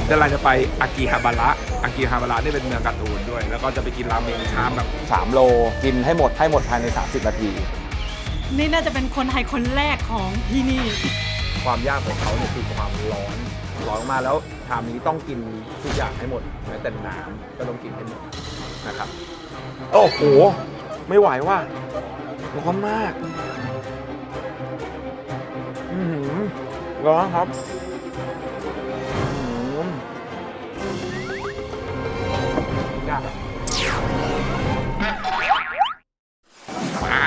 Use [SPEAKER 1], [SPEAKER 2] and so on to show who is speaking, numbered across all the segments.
[SPEAKER 1] ผมกำลังจะไปอากิฮาบาระอากิฮาบาระนี่เป็นเมืองการ์ตูนด้วย แล้วก็จะไปกินราเมงชามแบบ
[SPEAKER 2] 3 โลกินให้หมดให้หมดภายใน 30 นาที
[SPEAKER 3] นี่น่าจะเป็นคนไทยคนแรกของที่นี่
[SPEAKER 2] ความยากของเขาเนี่ยคือความร้อน ร้อนมากแล้วชามนี้ต้องกินทุกอย่างให้หมดแม้แต่น้ำก็ต้องกินให้หมดนะครับ โอ้โห ไม่ไหวว่ะร้อนมาก อือหือร้อนครับ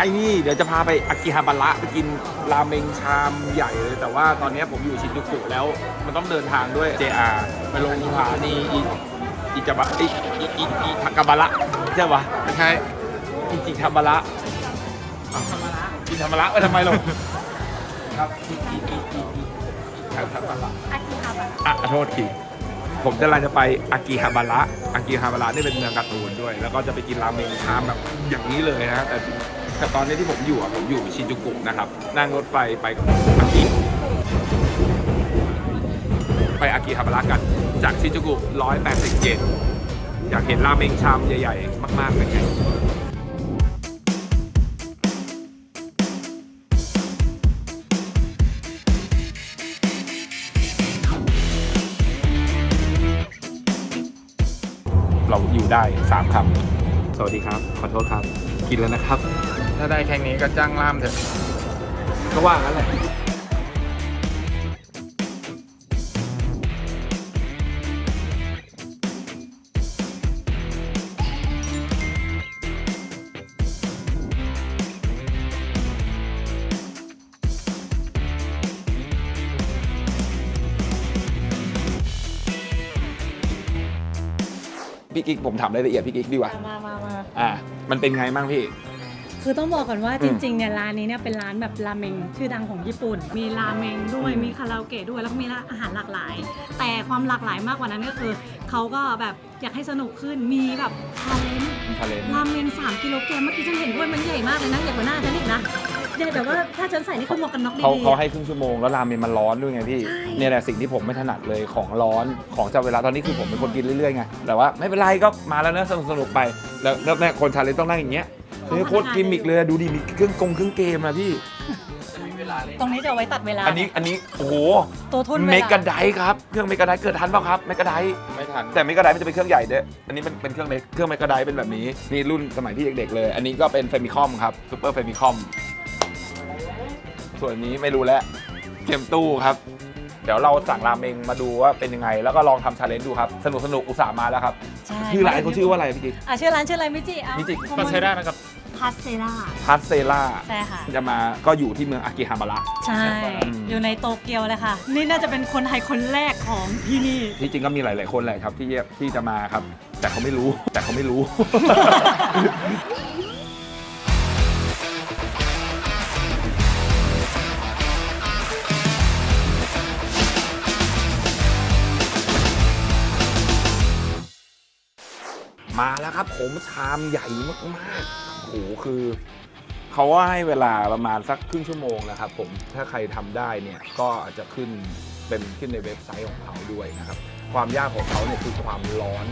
[SPEAKER 1] ไอ้นี่เดี๋ยวจะพาไปอากิฮาบาระไปกินราเมงชามใหญ่เลย แต่ว่าตอนนี้ผมอยู่ชินจูกุแล้ว มันต้องเดินทางด้วย JR ไปลงสถานีอิอิจาบะอิอิอิอิทากาบาระใช่ปะไม่ใช่อิจิทาบาระอิจิทาบาระไปทำไมหรอครับอิอิอิอิอิทาบาระ
[SPEAKER 3] อากิฮาบาระ
[SPEAKER 1] อะขอโทษทีผมกำลังจะไปอากิฮาบาระอากิฮาบาระนี่เป็นเมืองการ์ตูนด้วย แล้วก็จะไปกินราเมงชามแบบอย่างนี้เลยนะ แต่ แต่ตอนนี้ที่ผมอยู่อะผมอยู่ชินจูกุนะครับ นั่งรถไฟไปกับอากิไปอากิฮาบาระกัน จากชินจูกุ187 อยากเห็นราเมงชามใหญ่ๆ มากๆเป็นไงเราอยู่ได้ 3 คำ สวัสดีครับ ขอโทษครับ กินแล้วนะครับ
[SPEAKER 4] ถ้าได้แค่นี้ก็จ้างล่ามเถอะ
[SPEAKER 1] ก็ว่างั้นแหละพี่กิ๊กผมถามรายละเอียดพี่กิ๊กดีกว่า
[SPEAKER 3] มามามา
[SPEAKER 1] อ่า มันเป็นไงบ้างพี่
[SPEAKER 3] คือต้องบอกก่อนว่า
[SPEAKER 1] อื
[SPEAKER 3] จ
[SPEAKER 1] ม
[SPEAKER 3] ริงๆเนี่ยร้านนี้เนี่ยเป็นร้านแบบราเมงชื่อดังของญี่ปุ่น มีราเมงด้วย
[SPEAKER 1] อืม
[SPEAKER 3] มีคาราโอเกะด้วยแล้วก็มีร้านอาหารหลากหลาย แต่ความหลากหลายมากกว่านั้นก็คือเขาก็แบบอยากให้สนุกขึ้นมีแบบชาเลนจ์
[SPEAKER 2] ทะเลน
[SPEAKER 3] ราเมง3กิโลกรัมเมื่อกี้ฉันเห็นด้วยมันใหญ่มากเลยนะใหญ่กว่าหน้าฉันอีกนะใหญ่แบบว่าถ้าฉันใส่นี่คือหมวกกันน็อกดี
[SPEAKER 2] เขา
[SPEAKER 3] ๆ
[SPEAKER 2] เขา
[SPEAKER 3] อะ
[SPEAKER 2] ให้ครึ่งชั่วโมงแล้วราเมนมันร้อนด้วยไงพี่
[SPEAKER 3] ใช่
[SPEAKER 2] เนี่ยแหละสิ่งที่ผมไม่ถนัดเลยของร้อนของจะเวลาตอนนี้คือผมเป็นคนกินเรื่อยๆไงแต่ว่าไม่เป็นไรก็มาแล้วนะสนุกสนุกๆไป แล้วแล้วเนี่ยคนชาเลนต้องนั่งอย่างเงี้ย คือโคตรกิมมิกเลยอะดูดิมีเครื่องกงเครื่องเกมอะพี่
[SPEAKER 3] ตรงนี้จะเอาไว้ตัดเวลา
[SPEAKER 2] อันนี้อันนี้โอ้โห
[SPEAKER 3] ตัวทุนเว
[SPEAKER 2] เม
[SPEAKER 3] ลา
[SPEAKER 2] กะไดครับเครื่องเมกะไดเกิดทันเปล่าครับเมกะได
[SPEAKER 4] ไม่ทัน
[SPEAKER 2] แต่เมกะไดมันจะเป็นเครื่องใหญ่เด้ออันนี้มันเป็นเครื่องเล็กเครื่องเมกะไดเป็นแบบนี้นี่รุ่นสมัยที่เด็กๆเลย อันนี้ก็เป็นเฟมิคอมครับซูเปอร์เฟมิคอมส่วนนี้ไม่รู้แล้วเกมตู้ครับ เดี๋ยวเราสั่งราเมงมาดูว่าเป็นยังไง แล้วก็ลองทำชาเลนจ์ดูครับสนุกสนุกอุตส่าห์มาแล้วครับ
[SPEAKER 3] ใช่
[SPEAKER 2] ชื่อร้านเขาชื่อว่าอะไรพี่กิ๊ก
[SPEAKER 3] อะชื่อร้านชื่ออะไรมิจิเอา
[SPEAKER 2] มิจิ
[SPEAKER 4] ก็ใช้ได้นะครับ
[SPEAKER 3] พาสเซล่า
[SPEAKER 2] พัสเซล่า
[SPEAKER 3] ใช่ค่ะ
[SPEAKER 2] จะมาก็อยู่ที่เมืองอากิฮาบาระ
[SPEAKER 3] ใช่
[SPEAKER 2] อืม
[SPEAKER 3] อยู่ในโตเกียวเลยค่ะ นี่น่าจะเป็นคนไทยคนแรกของที่นี่
[SPEAKER 2] ที่จริงก็มีหลาย ๆ คนแหละครับที่ที่จะมาครับ แต่เขาไม่รู้ แต่เขาไม่รู้มาแล้วครับผมชามใหญ่มากๆโอ้โหคือเขาว่าให้เวลาประมาณสักครึ่งชั่วโมงนะครับผมถ้าใครทำได้เนี่ยก็จะขึ้นเป็นขึ้นในเว็บไซต์ของเขาด้วยนะครับความยากของเขาเนี่ยคือความร้อน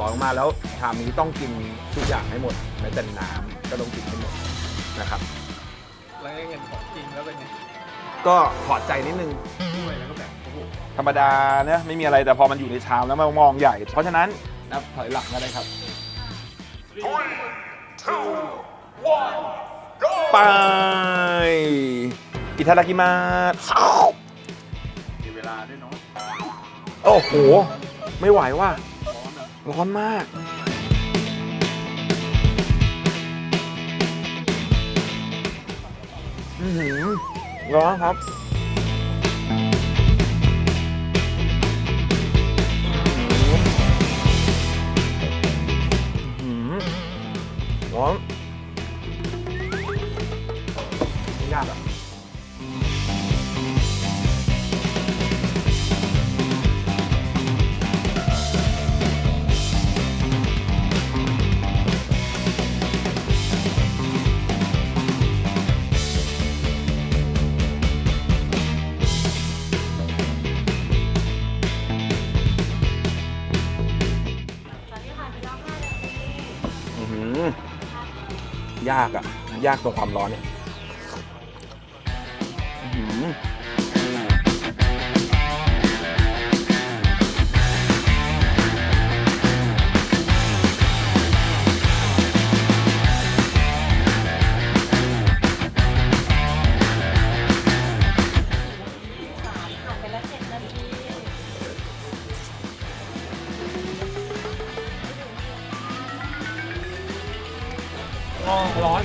[SPEAKER 2] ร้อนมากแล้วชามนี้ต้องกินทุกอย่างให้หมดแม้แต่น้ำก็ต้องกินให้หมดนะครับ
[SPEAKER 4] แล้วได้เห็นของจริงแล้วเป็นไง
[SPEAKER 2] ก็ถอดใจนิดนึง
[SPEAKER 4] ด้วยแล้วก็แบบโอ้โห
[SPEAKER 2] ธรรมดาเนะไม่มีอะไรแต่พอมันอยู่ในชามแล้วมันมองใหญ่ เพราะฉะนั้นนับถอยหลังก็ได้ครับ ไปอิทาดากิมาส
[SPEAKER 4] มีเวลาด้วยเนาะ
[SPEAKER 2] โอ้โห ไม่ไหวว่ะ
[SPEAKER 4] ร้อนอะ
[SPEAKER 2] ร้อนมาก อือหือร้อนครับ ร้อนไม่ยากอะ ยากอะยากตรงความร้อนเนี่ย ร้อน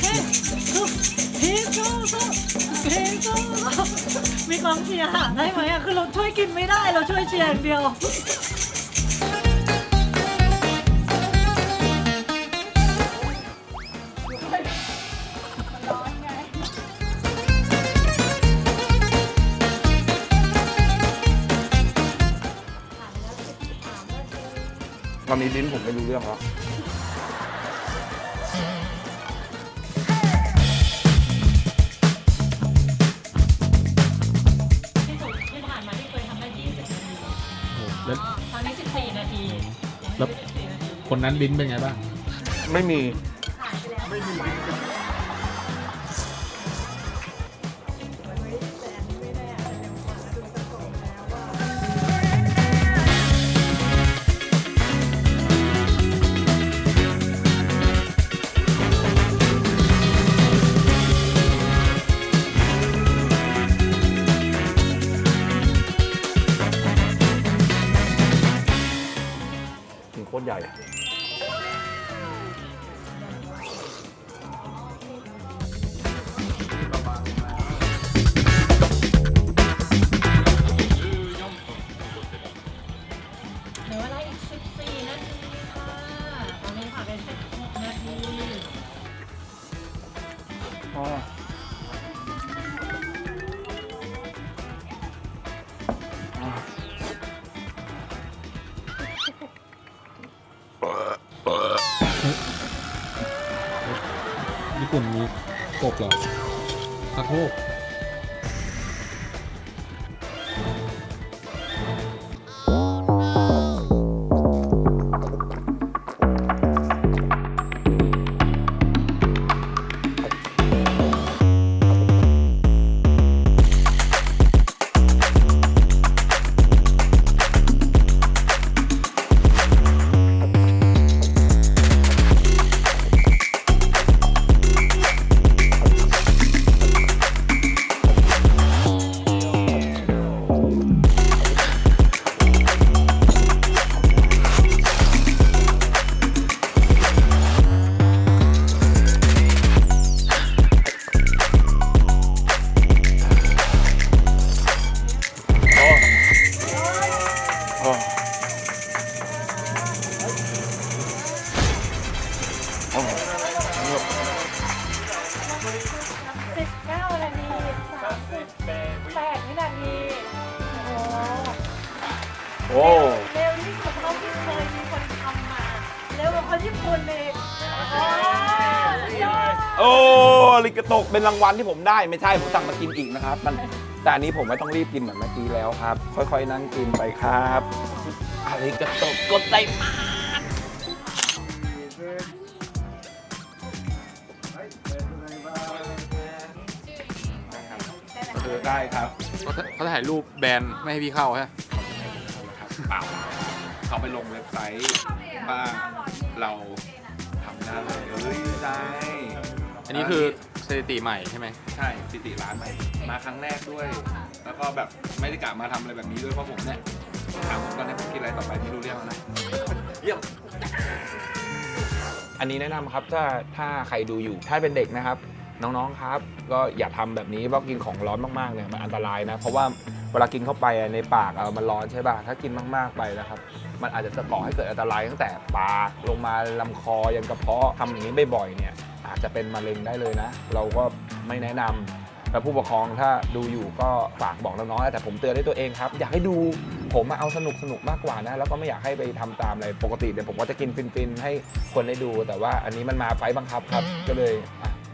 [SPEAKER 3] เฮ้สู้สู้เฮ้สู้มีกองเชียร์ได้ไหมอะคือเราช่วยกินไม่ได้เราช่วยเชียร์อย่างเดียว
[SPEAKER 2] อนนี้ลิ้นผมไม่รู้เรื่องแล้ว
[SPEAKER 3] ที่สุดที่ผ่านมาที่เคยทำได้20นาที
[SPEAKER 4] แล้ว
[SPEAKER 3] ตอนนี้14นาที
[SPEAKER 4] แล้ว
[SPEAKER 3] 14นาที
[SPEAKER 4] คนนั้นลิ้นเป็นไงบ้าง
[SPEAKER 2] ไม่มี
[SPEAKER 3] ปุ่น
[SPEAKER 4] มีกบเหรอตะโคก
[SPEAKER 3] คนญี่ปุ่นอีกโอ้ยอด
[SPEAKER 2] โอ้ลิกาโตะเป็นรางวัลที่ผมได้ไม่ใช่ผมสั่งมากินอีกนะครับ มันแต่อันนี้ผมไม่ต้องรีบกินเหมือนเมื่อกี้แล้วครับ ค่อยๆนั่งกินไปครับอาริกาโตะกดใจมากเออได้ครับ
[SPEAKER 4] เขาเขาถ่ายรูปแบนไม่ให้พี่เข้าฮะ
[SPEAKER 2] เปล่าเขาไปลงเว็บไซต์ว่า เราทำได้เลยเอ้ยได้
[SPEAKER 4] อันนี้คือสถิติใหม่ใช่ไหม
[SPEAKER 2] ใช่สิติร้านใหม่มาครั้งแรกด้วย แล้วก็แบบไม่ได้กะมาทำอะไรแบบนี้ด้วยเพราะผมเนี่ยถามผมตอนนี้ผมกินอะไรต่อไปไม่รู้เรื่องแล้วนะเยี่ยมอันนี้แนะนำครับถ้าถ้าใครดูอยู่ถ้าเป็นเด็กนะครับ น้องๆครับ ก็อย่าทำแบบนี้เพราะกินของร้อนมากๆเนี่ยมันอันตรายนะ เพราะว่าเวลากินเข้าไปในปากมันร้อนใช่ป่ะถ้ากินมากๆไปนะครับ มันอาจจะจะก่อให้เกิดอันตรายตั้งแต่ปากลงมาลำคอยันกระเพาะทำอย่างนี้บ่อยๆเนี่ยอาจจะเป็นมะเร็งได้เลยนะ เราก็ไม่แนะนำแล้วผู้ปกครองถ้าดูอยู่ก็ฝากบอกน้องๆแต่ผมเตือนด้วยตัวเองครับ อยากให้ดูผมมาเอาสนุกสนุกมากกว่านะ แล้วก็ไม่อยากให้ไปทำตามอะไรปกติเดี๋ยวผมก็จะกินฟินๆให้คนได้ดู แต่ว่าอันนี้มันมาไฟบังคับครับก็เลย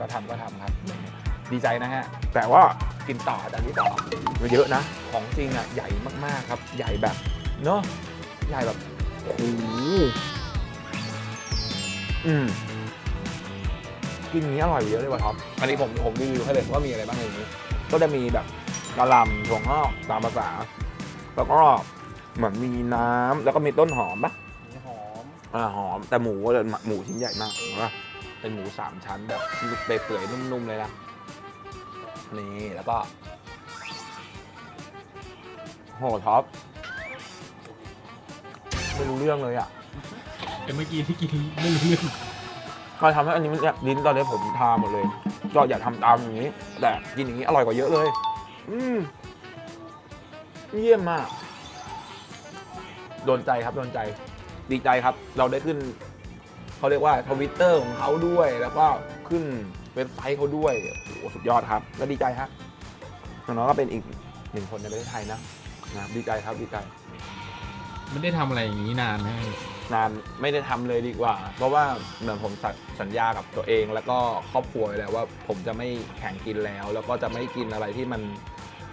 [SPEAKER 2] ก็ทำก็ทำครับ ดีใจนะฮะ แต่ว่ากินต่ออันนี้ต่อมันเยอะนะ ของจริงอะใหญ่มากๆครับ ใหญ่แบบเนาะใหญ่แบบโอ้โหอืมกินอย่างนี้อร่อยกว่าเยอะเลยว่ะท็อปอันนี้ผมผมรีวิวให้เลยว่ามีอะไรบ้างในนี้ ก็จะมีแบบกะหล่ำถั่วงอกตามภาษา แล้วก็เหมือนมีน้ำแล้วก็มีต้นหอมปะ
[SPEAKER 1] หอม
[SPEAKER 2] อ่าหอมแต่หมูเลยหมูชิ้นใหญ่มากเห็นปะ เป็นหมูสามชั้นแบบเปื่อยๆนุ่มๆเลยนะนี่แล้วก็โหท็อปไม่รู้เรื่องเลยอะ
[SPEAKER 4] แต่เมื่อกี้ที่กินไม่รู้เรื่อง
[SPEAKER 2] ก็ทำให้อันนี้มันเนี่ยลิ้นตอนนี้ผมทาหมดเลย ก็อย่าทำตามอย่างนี้ แต่กินอย่างนี้อร่อยกว่าเยอะเลย อืมเยี่ยมมาก โดนใจครับ โดนใจ ดีใจครับ เราได้ขึ้น เขาเรียกว่าทวิตเตอร์ของเขาด้วย แล้วก็ขึ้นเว็บไซต์เขาด้วยโอ้โหสุดยอดครับแล้วดีใจครับน้องๆก็เป็นอีกหนึ่งคนในประเทศไทยนะนะครับดีใจครับดีใจ
[SPEAKER 4] ไม่ได้ทำอะไรอย่างนี้นานนะ
[SPEAKER 2] นานไม่ได้ทำเลยดีกว่า เพราะว่าเหมือนผมสัญสัญญากับตัวเอง แล้วก็ครอบครัวไว้แล้วว่าผมจะไม่แข่งกินแล้ว แล้วก็จะไม่กินอะไรที่มัน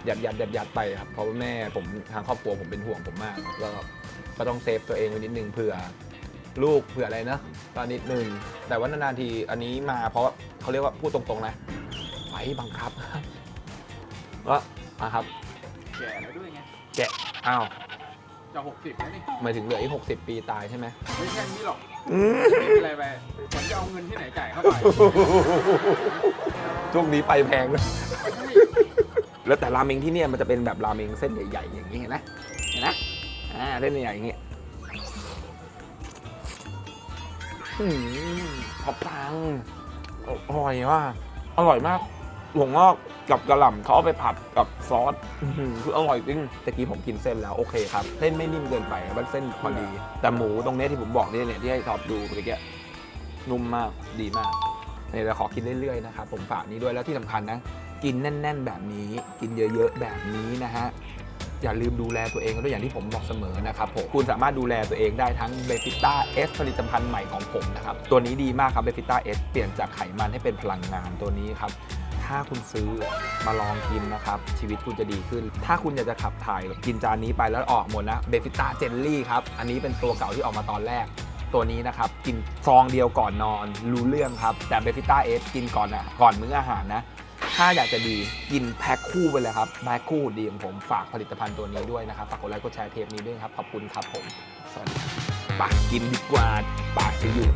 [SPEAKER 2] ยัดยัดยัดยัดไปครับเพราะว่าแม่ผมทางครอบครัวผมเป็นห่วงผมมากก็ก็ต้องเซฟตัวเองไว้นิดนึงเผื่อ ลูกเผื่ออะไรนะก็นิดนึงแต่ว่านานๆทีอันนี้มาเพราะเขาเรียกว่าพูดตรงๆนะไฟบังคับว่าอะครับ
[SPEAKER 1] แก่แล้วด้วยไง
[SPEAKER 2] แกะอ้าว
[SPEAKER 1] จะหกสิบแล้วนี่
[SPEAKER 2] หมายถึงเหลืออีกหกสิบปีตายใช่ไหม
[SPEAKER 1] ไม่แค่นี้หรอกไม่เป็นไรไปผมจะเอาเงินที่ไหนจ่ายเข้าไป
[SPEAKER 2] ช่วงนี้ไปแพงเลยแล้วแต่ราเมงที่เนี่ยมันจะเป็นแบบราเมงเส้นใหญ่ๆอย่างนี้เห็นไหมเห็นไหมอ่าเส้นใหญ่ๆอย่างนี้ อืมขอบตังอร่อยว่ะอร่อยมากหัวงอกกับกระหล่ำเขาเอาไปผัดกับซอสอื้อหือคืออร่อยจริงตะกี้ผมกินเส้นแล้วโอเคครับเส้นไม่นิ่มเกินไปมันเส้นพอดี แต่หมูตรงเนี้ยที่ผมบอกเนี่ยเนี่ยที่ให้ท็อปดูเมื่อกี้นุ่มมากดีมากเนี่ยเราขอกินเรื่อยๆนะครับผมฝากนี้ด้วยแล้วที่สำคัญนะ กินแน่น ๆ แบบนี้ กินเยอะ ๆ แบบนี้นะฮะ อย่าลืมดูแลตัวเองด้วยอย่างที่ผมบอกเสมอนะครับผมคุณสามารถดูแลตัวเองได้ทั้งเบฟิต้าเอสผลิตภัณฑ์ใหม่ของผมนะครับตัวนี้ดีมากครับเบฟิต้าเอสเปลี่ยนจากไขมันให้เป็นพลังงานตัวนี้ครับถ้าคุณซื้อมาลองกินนะครับ ชีวิตคุณจะดีขึ้น ถ้าคุณอยากจะขับถ่ายกินจานนี้ไปแล้วออกหมดนะเบฟิต้าเจลลี่ครับ อันนี้เป็นตัวเก่าที่ออกมาตอนแรก ตัวนี้นะครับ กินซองเดียวก่อนนอนรู้เรื่องครับ แต่เบฟิต้าเอสกินก่อนนะก่อนมื้ออาหารนะ ถ้าอยากจะดีกินแพ็คคู่ไปเลยครับแพ็คคู่ดีของผมฝากผลิตภัณฑ์ตัวนี้ด้วยนะครับฝากกดไลค์กดแชร์เทปนี้ด้วยครับขอบคุณครับผมสวัสดีครับไปกินดีกว่าปากจะอยู่